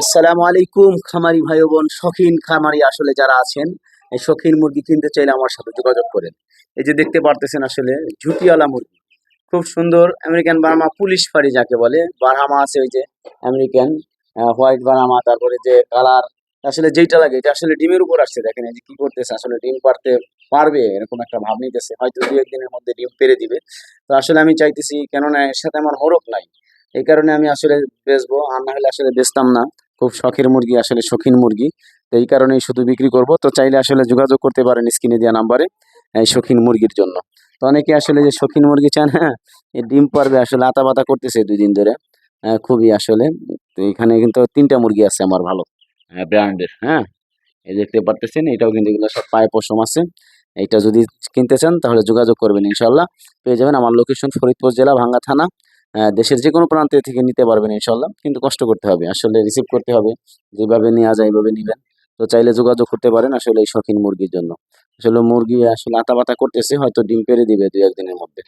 আসসালামু আলাইকুম, খামারি ভাই বোন শখিন খামারি আসলে যারা আছেন, এই শখিন মুরগি কিনতে চাইলে আমার সাথে যোগাযোগ করেন। এই যে দেখতে পারতেছেন আসলে ঝুটিওয়ালা মুরগি। খুব সুন্দর আমেরিকান বার্মা পুলিশ ফাড়ি যাকে বলে, বারহামা আছে ওই যে আমেরিকান হোয়াইট বার্মা তারপরে যে কালার, আসলে যেইটা লাগে, এটা আসলে ডিমের উপর আসছে, দেখেন এই যে কি করতেছে, আসলে ডিম পারতে পারবে, এরকম একটা ভাব নিতেছে, হয়তো দু একদিনের মধ্যে ডিম পেরে দিবে। তো আসলে আমি চাইতেছি, কেননা এর সাথে আমার হরক নাই এই কারণে আমি আসলে বেচবো। আর না হলে আসলে বেচতাম না। খুব শখের মুরগি আসলে শখিন মুরগি। তো এই কারণেই শুধু বিক্রি করব। তো চাইলে আসলে যোগাযোগ করতে পারেন স্ক্রিনে দেওয়া নাম্বারে এই শখিন মুরগির জন্য। তো অনেকে আসলে যে শখিন মুরগি চান হ্যাঁ এই ডিম পারবে আসলে আতা পাতা করতেছে দুই দিন ধরে। আহ, খুবই আসলে। তো এখানে কিন্তু তিনটা মুরগি আছে আমার ভালো হ্যাঁ ব্র্যান্ডের হ্যাঁ। এই দেখতে পারতেছেন এটাও কিন্তু এগুলো সব পায়ে পশম আছে। এইটা যদি কিনতে চান তাহলে যোগাযোগ করবেন ইনশাল্লাহ পেয়ে যাবেন আমার লোকেশন ফরিদপুর জেলা ভাঙ্গা থানা। দেশের যে কোনো প্রান্তে থেকে নিতে পারবেন ইনশাল্লাহ কিন্তু কষ্ট করতে হবে, আসলে রিসিভ করতে হবে। যেভাবে নেওয়া যায় এইভাবে নেবেন। তো চাইলে যোগাযোগ করতে পারেন আসলে এই শখিন মুরগির জন্য। আসলে মুরগি আসলে আতা করতেছে, হয়তো ডিম পেরে দিবে দু একদিনের মধ্যে